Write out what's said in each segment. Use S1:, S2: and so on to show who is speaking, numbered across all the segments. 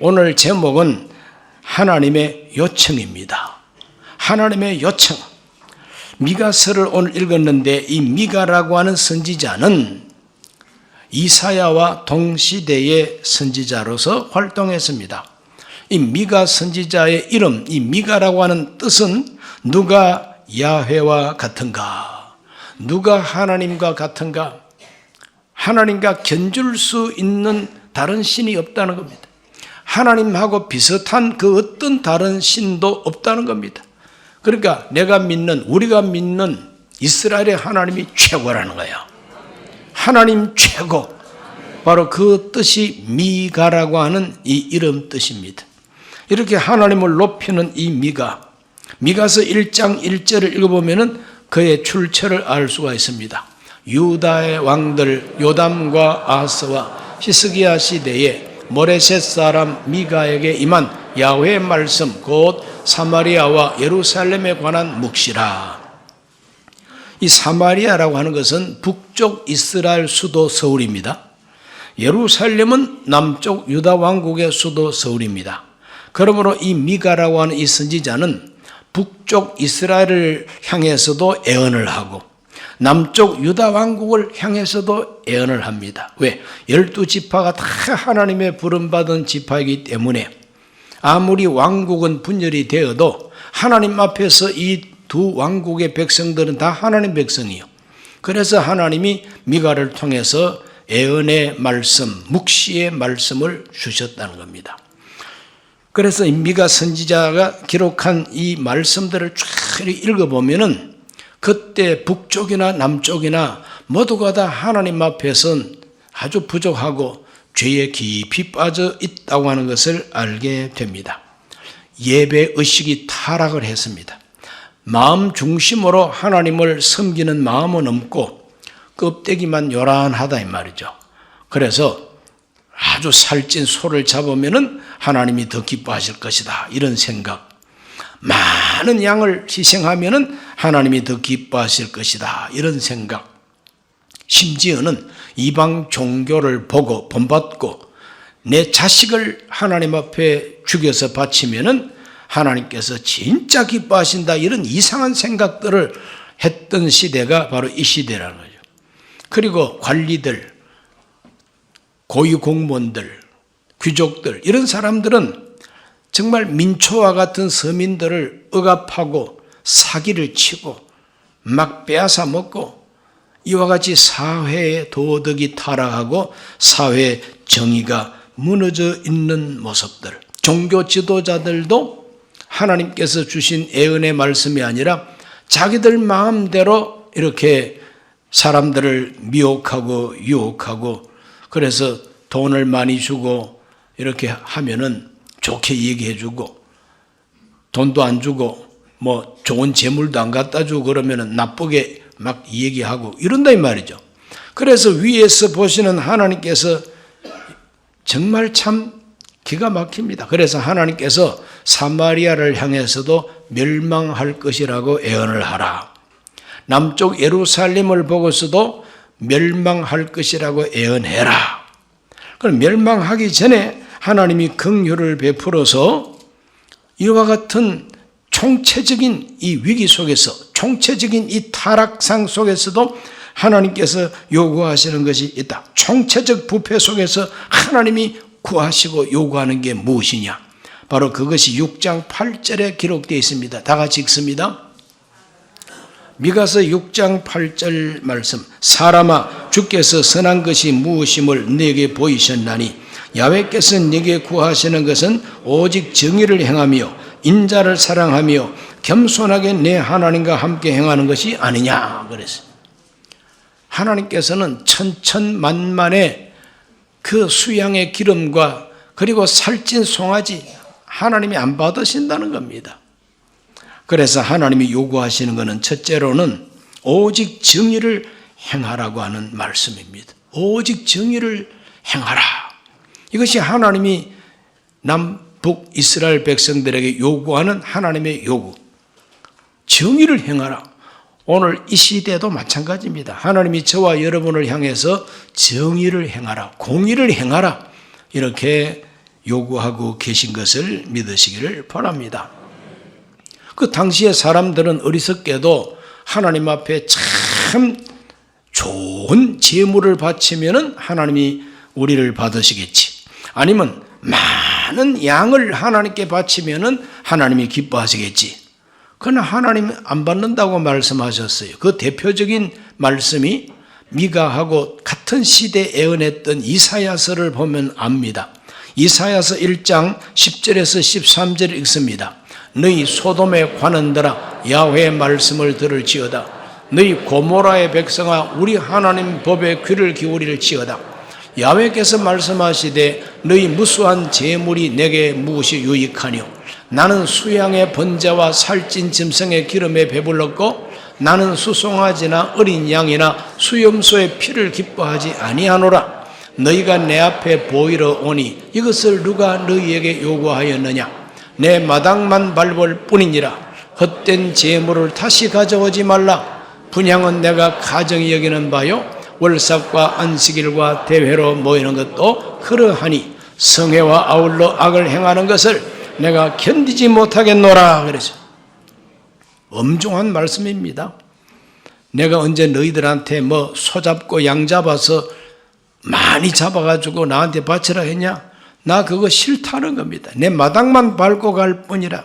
S1: 오늘 제목은 하나님의 요청입니다. 하나님의 요청. 미가서를 오늘 읽었는데 이 미가라고 하는 선지자는 이사야와 동시대의 선지자로서 활동했습니다. 이 미가 선지자의 이름, 이 미가라고 하는 뜻은 누가 야훼와 같은가? 누가 하나님과 같은가? 하나님과 견줄 수 있는 다른 신이 없다는 겁니다. 하나님하고 비슷한 그 어떤 다른 신도 없다는 겁니다. 그러니까 내가 믿는, 우리가 믿는 이스라엘의 하나님이 최고라는 거예요. 하나님 최고. 바로 그 뜻이 미가라고 하는 이 이름 뜻입니다. 이렇게 하나님을 높이는 이 미가. 미가서 1장 1절을 읽어보면 그의 출처를 알 수가 있습니다. 유다의 왕들 요담과 아스와 히스기야 시대에 모레셋 사람 미가에게 임한 야훼의 말씀 곧 사마리아와 예루살렘에 관한 묵시라. 이 사마리아라고 하는 것은 북쪽 이스라엘 수도 서울입니다. 예루살렘은 남쪽 유다 왕국의 수도 서울입니다. 그러므로 이 미가라고 하는 이 선지자는 북쪽 이스라엘을 향해서도 애언을 하고 남쪽 유다 왕국을 향해서도 애언을 합니다. 왜? 열두 지파가 다 하나님의 부름받은 지파이기 때문에 아무리 왕국은 분열이 되어도 하나님 앞에서 이 두 왕국의 백성들은 다 하나님 백성이요. 그래서 하나님이 미가를 통해서 애언의 말씀, 묵시의 말씀을 주셨다는 겁니다. 그래서 미가 선지자가 기록한 이 말씀들을 쭉 읽어보면은 그때 북쪽이나 남쪽이나 모두가 다 하나님 앞에선 아주 부족하고 죄에 깊이 빠져 있다고 하는 것을 알게 됩니다. 예배 의식이 타락을 했습니다. 마음 중심으로 하나님을 섬기는 마음은 없고 껍데기만 요란하다 이 말이죠. 그래서 아주 살찐 소를 잡으면은 하나님이 더 기뻐하실 것이다. 이런 생각. 많은 양을 희생하면은 하나님이 더 기뻐하실 것이다. 이런 생각. 심지어는 이방 종교를 보고 본받고 내 자식을 하나님 앞에 죽여서 바치면은 하나님께서 진짜 기뻐하신다. 이런 이상한 생각들을 했던 시대가 바로 이 시대라는 거죠. 그리고 관리들, 고위 공무원들, 귀족들, 이런 사람들은 정말 민초와 같은 서민들을 억압하고 사기를 치고 막 빼앗아 먹고 이와 같이 사회의 도덕이 타락하고 사회 정의가 무너져 있는 모습들. 종교 지도자들도 하나님께서 주신 애은의 말씀이 아니라 자기들 마음대로 이렇게 사람들을 미혹하고 유혹하고 그래서 돈을 많이 주고 이렇게 하면은 좋게 얘기해 주고 돈도 안 주고 뭐 좋은 재물도 안 갖다 주고 그러면은 나쁘게 막 얘기하고 이런다 이 말이죠. 그래서 위에서 보시는 하나님께서 정말 참 기가 막힙니다. 그래서 하나님께서 사마리아를 향해서도 멸망할 것이라고 예언을 하라. 남쪽 예루살렘을 보고서도 멸망할 것이라고 예언해라. 그럼 멸망하기 전에 하나님이 긍휼을 베풀어서 이와 같은 총체적인 이 위기 속에서 총체적인 이 타락상 속에서도 하나님께서 요구하시는 것이 있다. 총체적 부패 속에서 하나님이 구하시고 요구하는 게 무엇이냐? 바로 그것이 6장 8절에 기록되어 있습니다. 다 같이 읽습니다. 미가서 6장 8절 말씀 사람아 주께서 선한 것이 무엇임을 내게 보이셨나니 야외께서 내게 구하시는 것은 오직 정의를 행하며 인자를 사랑하며 겸손하게 내 하나님과 함께 행하는 것이 아니냐 그랬어요. 하나님께서는 천천만만의 그 수양의 기름과 그리고 살찐 송아지 하나님이 안 받으신다는 겁니다. 그래서 하나님이 요구하시는 것은 첫째로는 오직 정의를 행하라고 하는 말씀입니다. 오직 정의를 행하라. 이것이 하나님이 남 북 이스라엘 백성들에게 요구하는 하나님의 요구. 정의를 행하라. 오늘 이 시대도 마찬가지입니다. 하나님이 저와 여러분을 향해서 정의를 행하라, 공의를 행하라. 이렇게 요구하고 계신 것을 믿으시기를 바랍니다. 그 당시에 사람들은 어리석게도 하나님 앞에 참 좋은 제물을 바치면은 하나님이 우리를 받으시겠지. 아니면 많은 양을 하나님께 바치면은 하나님이 기뻐하시겠지. 그러나 하나님 안 받는다고 말씀하셨어요. 그 대표적인 말씀이 미가하고 같은 시대에 애언했던 이사야서를 보면 압니다. 이사야서 1장 10절에서 13절 읽습니다. 너희 소돔에 관원들아 야훼의 말씀을 들을지어다. 너희 고모라의 백성아 우리 하나님 법에 귀를 기울일지어다. 야훼께서 말씀하시되 너희 무수한 재물이 내게 무엇이 유익하뇨? 나는 수양의 번제와 살찐 짐승의 기름에 배불렀고 나는 수송아지나 어린 양이나 수염소의 피를 기뻐하지 아니하노라. 너희가 내 앞에 보이러 오니 이것을 누가 너희에게 요구하였느냐? 내 마당만 밟을 뿐이니라. 헛된 재물을 다시 가져오지 말라. 분양은 내가 가정이 여기는 바요 월삭과 안식일과 대회로 모이는 것도 그러하니 성회와 아울러 악을 행하는 것을 내가 견디지 못하겠노라 그래서 엄중한 말씀입니다. 내가 언제 너희들한테 뭐 소 잡고 양 잡아서 많이 잡아가지고 나한테 바치라 했냐? 나 그거 싫다는 겁니다. 내 마당만 밟고 갈 뿐이라.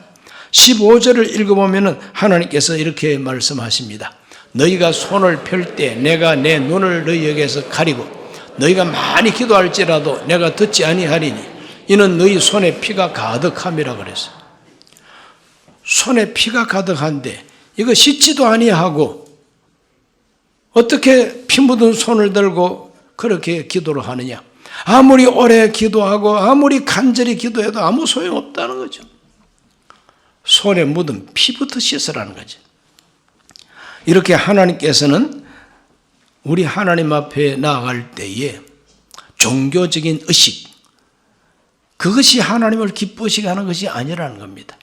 S1: 15절을 읽어보면 하나님께서 이렇게 말씀하십니다. 너희가 손을 펼 때 내가 내 눈을 너희에게서 가리고 너희가 많이 기도할지라도 내가 듣지 아니하리니 이는 너희 손에 피가 가득함이라 그랬어. 손에 피가 가득한데 이거 씻지도 아니하고 어떻게 피 묻은 손을 들고 그렇게 기도를 하느냐? 아무리 오래 기도하고 아무리 간절히 기도해도 아무 소용 없다는 거죠. 손에 묻은 피부터 씻으라는 거죠. 이렇게 하나님께서는 우리 하나님 앞에 나아갈 때에 종교적인 의식, 그것이 하나님을 기쁘시게 하는 것이 아니라는 겁니다.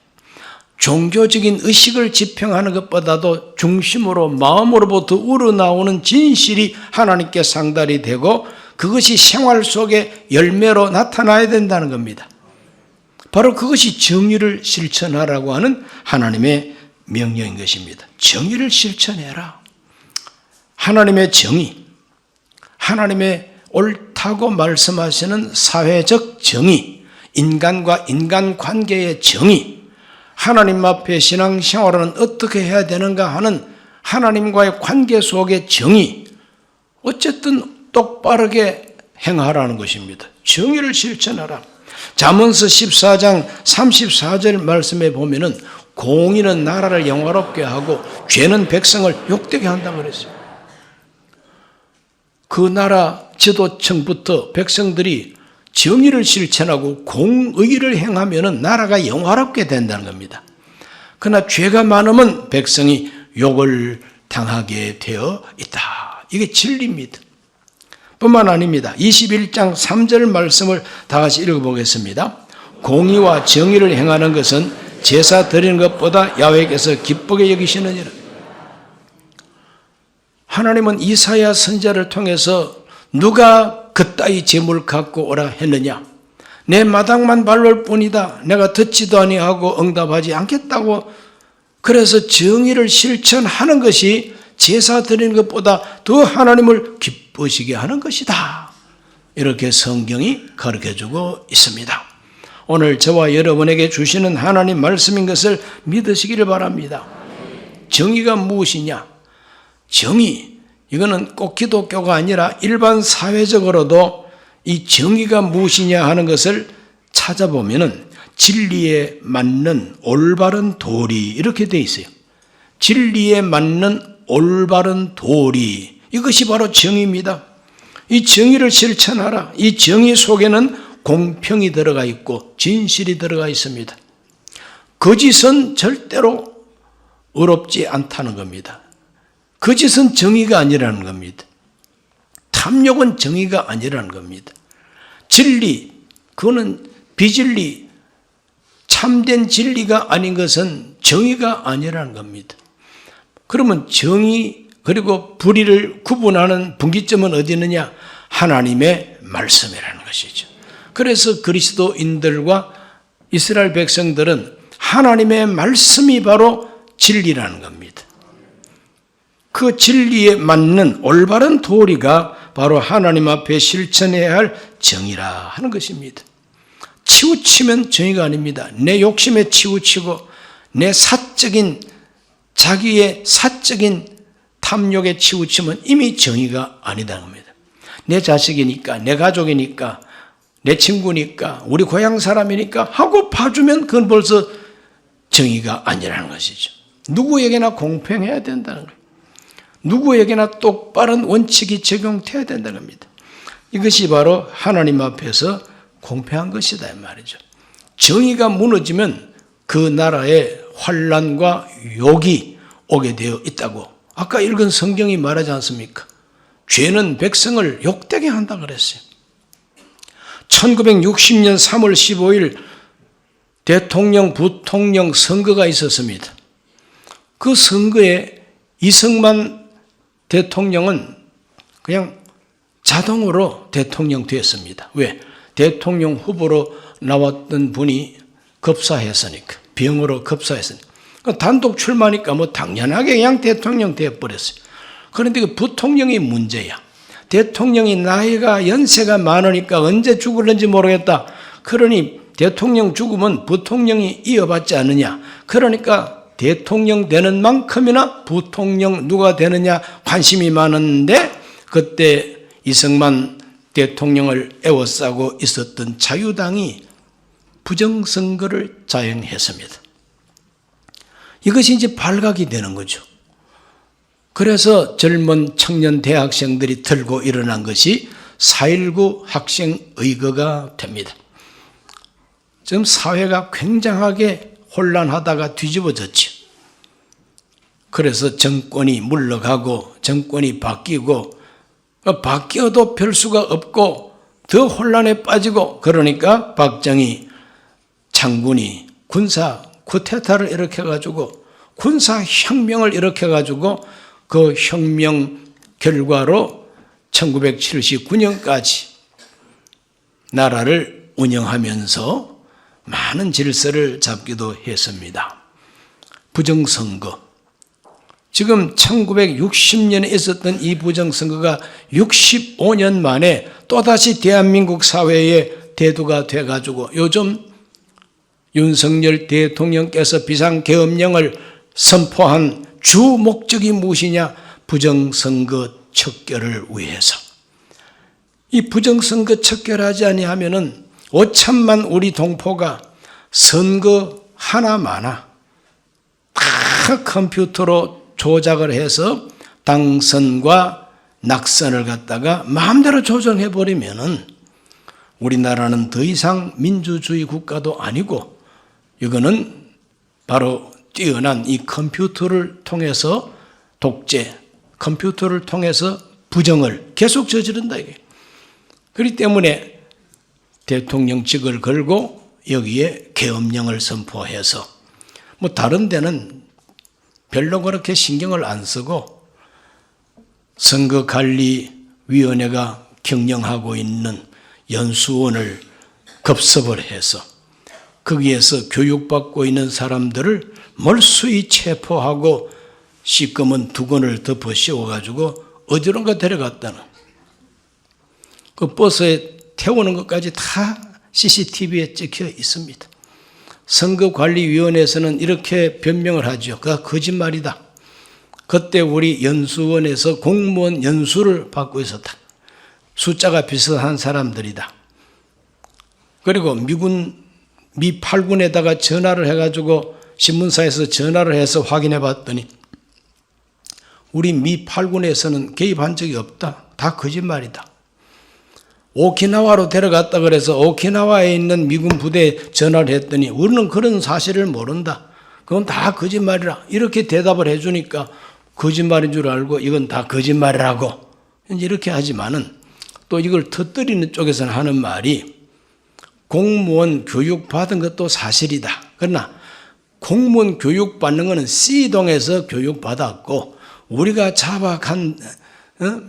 S1: 종교적인 의식을 지평하는 것보다도 중심으로 마음으로부터 우러나오는 진실이 하나님께 상달이 되고 그것이 생활 속에 열매로 나타나야 된다는 겁니다. 바로 그것이 정의를 실천하라고 하는 하나님의 명령인 것입니다. 정의를 실천해라. 하나님의 정의, 하나님의 옳다고 말씀하시는 사회적 정의, 인간과 인간 관계의 정의, 하나님 앞에 신앙생활은 어떻게 해야 되는가 하는 하나님과의 관계 속의 정의, 어쨌든 똑바르게 행하라는 것입니다. 정의를 실천하라. 잠언서 14장 34절 말씀에 보면은 공의는 나라를 영화롭게 하고 죄는 백성을 욕되게 한다고 그랬어요. 그 나라 지도층부터 백성들이 정의를 실천하고 공의를 행하면 나라가 영화롭게 된다는 겁니다. 그러나 죄가 많으면 백성이 욕을 당하게 되어 있다. 이게 진리입니다. 뿐만 아닙니다. 21장 3절 말씀을 다 같이 읽어보겠습니다. 공의와 정의를 행하는 것은 제사 드리는 것보다 야외께서 기쁘게 여기시느니라. 하나님은 이사야 선자를 통해서 누가 그따위 재물 갖고 오라 했느냐? 내 마당만 밟을 뿐이다. 내가 듣지도 아니하고 응답하지 않겠다고. 그래서 정의를 실천하는 것이 제사 드리는 것보다 더 하나님을 기쁘시게 하는 것이다. 이렇게 성경이 가르쳐 주고 있습니다. 오늘 저와 여러분에게 주시는 하나님 말씀인 것을 믿으시기를 바랍니다. 정의가 무엇이냐? 정의. 이거는 꼭 기독교가 아니라 일반 사회적으로도 이 정의가 무엇이냐 하는 것을 찾아보면은 진리에 맞는 올바른 도리 이렇게 돼 있어요. 진리에 맞는 올바른 도리 이것이 바로 정의입니다. 이 정의를 실천하라. 이 정의 속에는 공평이 들어가 있고 진실이 들어가 있습니다. 거짓은 절대로 어렵지 않다는 겁니다. 거짓은 정의가 아니라는 겁니다. 탐욕은 정의가 아니라는 겁니다. 진리, 그거는 비진리, 참된 진리가 아닌 것은 정의가 아니라는 겁니다. 그러면 정의 그리고 불의를 구분하는 분기점은 어디 있느냐? 하나님의 말씀이라는 것이죠. 그래서 그리스도인들과 이스라엘 백성들은 하나님의 말씀이 바로 진리라는 겁니다. 그 진리에 맞는 올바른 도리가 바로 하나님 앞에 실천해야 할 정의라 하는 것입니다. 치우치면 정의가 아닙니다. 내 욕심에 치우치고 내 사적인 자기의 사적인 탐욕에 치우치면 이미 정의가 아니다는 겁니다. 내 자식이니까, 내 가족이니까, 내 친구니까, 우리 고향 사람이니까 하고 봐주면 그건 벌써 정의가 아니라는 것이죠. 누구에게나 공평해야 된다는 거예요. 누구에게나 똑바른 원칙이 적용돼야 된다는 겁니다. 이것이 바로 하나님 앞에서 공평한 것이다 이 말이죠. 정의가 무너지면 그 나라에 환란과 욕이 오게 되어 있다고 아까 읽은 성경이 말하지 않습니까? 죄는 백성을 욕되게 한다 그랬어요. 1960년 3월 15일 대통령, 부통령 선거가 있었습니다. 그 선거에 이승만 대통령은 그냥 자동으로 대통령 됐습니다. 왜? 대통령 후보로 나왔던 분이 급사했으니까. 병으로 급사했으니까. 단독 출마니까 뭐 당연하게 그냥 대통령 되어버렸어요. 그런데 그 부통령이 문제야. 대통령이 나이가 연세가 많으니까 언제 죽을는지 모르겠다. 그러니 대통령 죽으면 부통령이 이어받지 않느냐. 그러니까 대통령 되는 만큼이나 부통령 누가 되느냐 관심이 많은데 그때 이승만 대통령을 애워싸고 있었던 자유당이 부정선거를 자행했습니다. 이것이 이제 발각이 되는 거죠. 그래서 젊은 청년 대학생들이 들고 일어난 것이 4.19 학생 의거가 됩니다. 지금 사회가 굉장하게 혼란하다가 뒤집어졌죠. 그래서 정권이 물러가고 정권이 바뀌고 바뀌어도 별 수가 없고 더 혼란에 빠지고 그러니까 박정희 장군이 군사 쿠데타를 일으켜 가지고 군사 혁명을 일으켜 가지고 그 혁명 결과로 1979년까지 나라를 운영하면서 많은 질서를 잡기도 했습니다. 부정선거. 지금 1960년에 있었던 이 부정선거가 65년 만에 또다시 대한민국 사회의 대두가 돼가지고 요즘 윤석열 대통령께서 비상계엄령을 선포한 주 목적이 무엇이냐? 부정선거 척결을 위해서. 이 부정선거 척결하지 아니하면은 5천만 우리 동포가 선거 하나마나 다 컴퓨터로 조작을 해서 당선과 낙선을 갖다가 마음대로 조정해 버리면은 우리나라는 더 이상 민주주의 국가도 아니고 이거는 바로 뛰어난 이 컴퓨터를 통해서 독재, 컴퓨터를 통해서 부정을 계속 저지른다 이게. 그렇기 때문에 대통령직을 걸고 여기에 계엄령을 선포해서 뭐 다른 데는 별로 그렇게 신경을 안 쓰고 선거관리위원회가 경영하고 있는 연수원을 급습을 해서 거기에서 교육받고 있는 사람들을 몰수히 체포하고 시꺼먼 두건을 덮어 씌워가지고 어디론가 데려갔다는 그 버스에 태우는 것까지 다 CCTV에 찍혀 있습니다. 선거관리위원회에서는 이렇게 변명을 하죠. 그가 거짓말이다. 그때 우리 연수원에서 공무원 연수를 받고 있었다. 숫자가 비슷한 사람들이다. 그리고 미군 미 8군에다가 전화를 해가지고 신문사에서 전화를 해서 확인해 봤더니 우리 미 8군에서는 개입한 적이 없다. 다 거짓말이다. 오키나와로 데려갔다 그래서 오키나와에 있는 미군 부대에 전화를 했더니 우리는 그런 사실을 모른다. 그건 다 거짓말이라. 이렇게 대답을 해주니까 거짓말인 줄 알고 이건 다 거짓말이라고. 이렇게 하지만은 또 이걸 터뜨리는 쪽에서는 하는 말이 공무원 교육 받은 것도 사실이다. 그러나 공무원 교육 받는 것은 C동에서 교육 받았고 우리가 잡아간 어?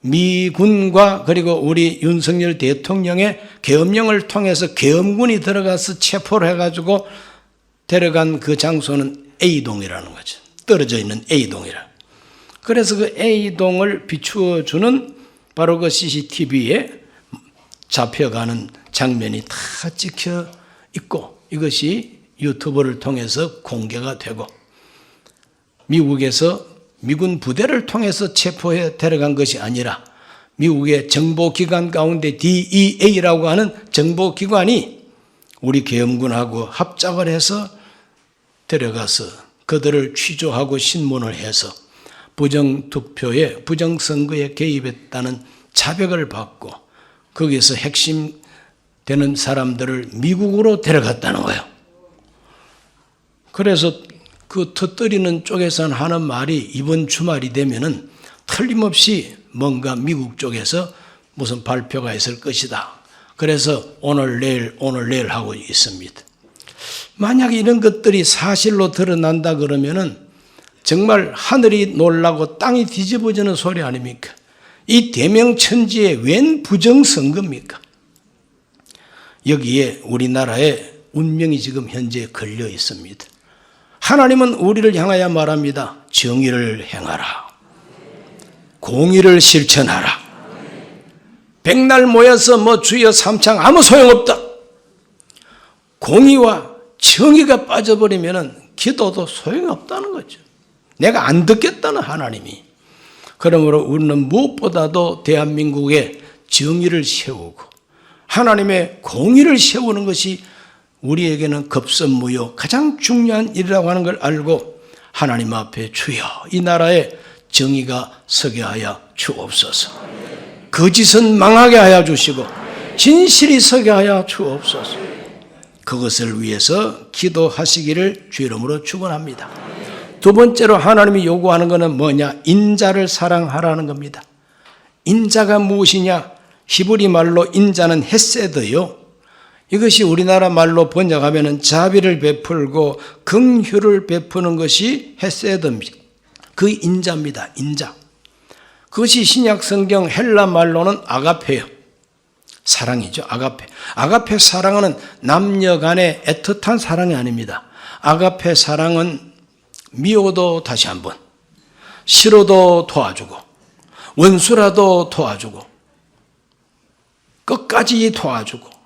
S1: 미군과 그리고 우리 윤석열 대통령의 계엄령을 통해서 계엄군이 들어가서 체포를 해가지고 데려간 그 장소는 A동이라는 거죠. 떨어져 있는 A동이라. 그래서 그 A동을 비추어 주는 바로 그 CCTV에 잡혀가는 장면이 다 찍혀 있고 이것이 유튜브를 통해서 공개가 되고 미국에서 미군 부대를 통해서 체포해 데려간 것이 아니라 미국의 정보기관 가운데 DEA라고 하는 정보기관이 우리 계엄군하고 합작을 해서 데려가서 그들을 취조하고 신문을 해서 부정투표에 부정선거에 개입했다는 자백을 받고 거기서 핵심 되는 사람들을 미국으로 데려갔다는 거예요. 그래서 그 터뜨리는 쪽에서는 하는 말이 이번 주말이 되면은 틀림없이 뭔가 미국 쪽에서 무슨 발표가 있을 것이다. 그래서 오늘 내일 오늘 내일 하고 있습니다. 만약 이런 것들이 사실로 드러난다 그러면은 정말 하늘이 놀라고 땅이 뒤집어지는 소리 아닙니까? 이 대명천지의 웬 부정선거입니까? 여기에 우리나라의 운명이 지금 현재 걸려 있습니다. 하나님은 우리를 향하여 말합니다. 정의를 행하라. 공의를 실천하라. 백날 모여서 뭐 주여 삼창 아무 소용없다. 공의와 정의가 빠져버리면 기도도 소용없다는 거죠. 내가 안 듣겠다는 하나님이. 그러므로 우리는 무엇보다도 대한민국에 정의를 세우고 하나님의 공의를 세우는 것이 우리에게는 급선무효 가장 중요한 일이라고 하는 걸 알고 하나님 앞에 주여 이 나라에 정의가 서게 하여 주옵소서. 거짓은 망하게 하여 주시고 진실이 서게 하여 주옵소서. 그것을 위해서 기도하시기를 주 이름으로 축원합니다. 두 번째로 하나님이 요구하는 것은 뭐냐? 인자를 사랑하라는 겁니다. 인자가 무엇이냐? 히브리 말로 인자는 헤세드요. 이것이 우리나라 말로 번역하면 자비를 베풀고 긍휼을 베푸는 것이 헤세드입니다. 그 인자입니다. 인자. 그것이 신약 성경 헬라 말로는 아가페요. 사랑이죠. 아가페. 아가페 사랑은 남녀 간의 애틋한 사랑이 아닙니다. 아가페 사랑은 미워도 다시 한번 싫어도 도와주고 원수라도 도와주고 끝까지 도와주고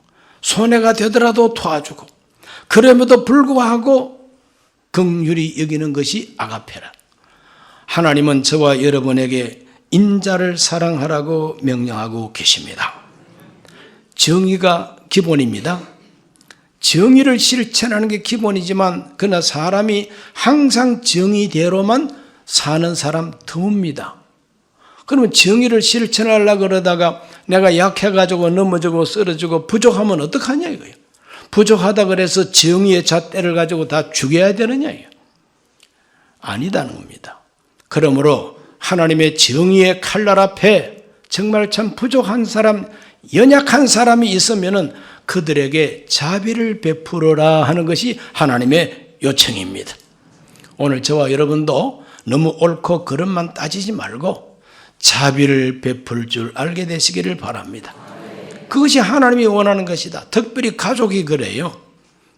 S1: 손해가 되더라도 도와주고 그럼에도 불구하고 긍휼히 여기는 것이 아가페라. 하나님은 저와 여러분에게 인자를 사랑하라고 명령하고 계십니다. 정의가 기본입니다. 정의를 실천하는 게 기본이지만 그러나 사람이 항상 정의대로만 사는 사람 드뭅니다. 그러면 정의를 실천하려고 그러다가 내가 약해가지고 넘어지고 쓰러지고 부족하면 어떡하냐 이거예요. 부족하다 그래서 정의의 잣대를 가지고 다 죽여야 되느냐 이요 아니다는 겁니다. 그러므로 하나님의 정의의 칼날 앞에 정말 참 부족한 사람, 연약한 사람이 있으면은 그들에게 자비를 베풀어라 하는 것이 하나님의 요청입니다. 오늘 저와 여러분도 너무 옳고 그름만 따지지 말고 자비를 베풀 줄 알게 되시기를 바랍니다. 그것이 하나님이 원하는 것이다. 특별히 가족이 그래요.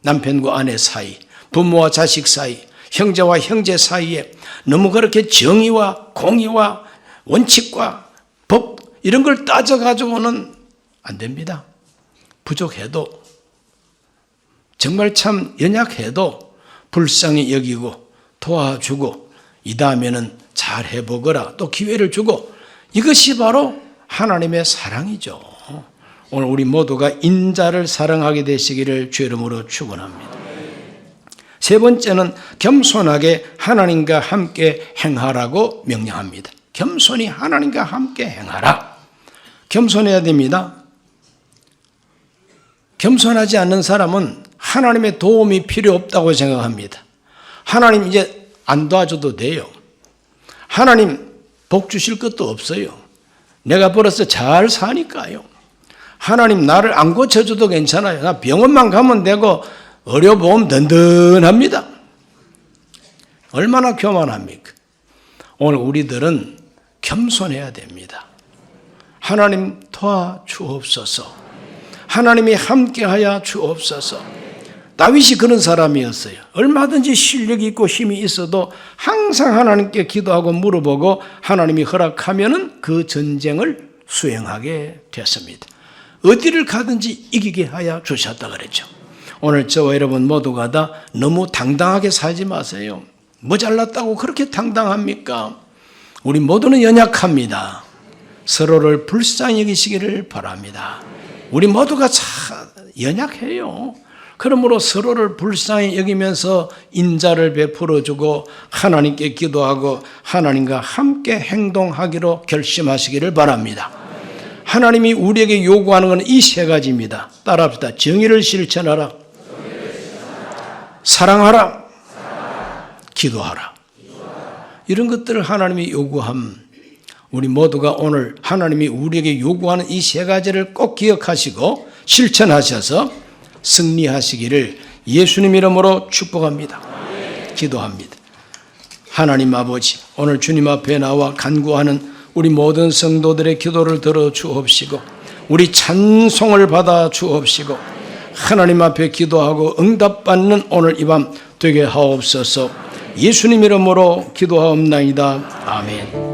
S1: 남편과 아내 사이, 부모와 자식 사이, 형제와 형제 사이에 너무 그렇게 정의와 공의와 원칙과 법 이런 걸 따져 가지고는 안 됩니다. 부족해도 정말 참 연약해도 불쌍히 여기고 도와주고 이 다음에는 잘 해보거라 또 기회를 주고 이것이 바로 하나님의 사랑이죠. 오늘 우리 모두가 인자를 사랑하게 되시기를 주 이름으로 축원합니다. 세 번째는 겸손하게 하나님과 함께 행하라고 명령합니다. 겸손히 하나님과 함께 행하라. 겸손해야 됩니다. 겸손하지 않는 사람은 하나님의 도움이 필요 없다고 생각합니다. 하나님 이제 안 도와줘도 돼요. 하나님 복 주실 것도 없어요. 내가 벌어서 잘 사니까요. 하나님 나를 안 고쳐줘도 괜찮아요. 나 병원만 가면 되고 의료보험 든든합니다. 얼마나 교만합니까? 오늘 우리들은 겸손해야 됩니다. 하나님 도와 주옵소서. 하나님이 함께하여 주옵소서. 다윗이 그런 사람이었어요. 얼마든지 실력이 있고 힘이 있어도 항상 하나님께 기도하고 물어보고 하나님이 허락하면은 그 전쟁을 수행하게 됐습니다. 어디를 가든지 이기게 하여 주셨다 그랬죠. 오늘 저와 여러분 모두가 다 너무 당당하게 살지 마세요. 뭐 잘났다고 그렇게 당당합니까? 우리 모두는 연약합니다. 서로를 불쌍히 여기시기를 바랍니다. 우리 모두가 참 연약해요. 그러므로 서로를 불쌍히 여기면서 인자를 베풀어 주고 하나님께 기도하고 하나님과 함께 행동하기로 결심하시기를 바랍니다. 하나님이 우리에게 요구하는 것은 이세 가지입니다. 따라합시다. 정의를 실천하라. 사랑하라. 기도하라. 이런 것들을 하나님이 요구함. 우리 모두가 오늘 하나님이 우리에게 요구하는 이 세 가지를 꼭 기억하시고 실천하셔서 승리하시기를 예수님 이름으로 축복합니다. 기도합니다. 하나님 아버지, 오늘 주님 앞에 나와 간구하는 우리 모든 성도들의 기도를 들어 주옵시고, 우리 찬송을 받아 주옵시고, 하나님 앞에 기도하고 응답받는 오늘 이 밤 되게 하옵소서. 예수님 이름으로 기도하옵나이다. 아멘.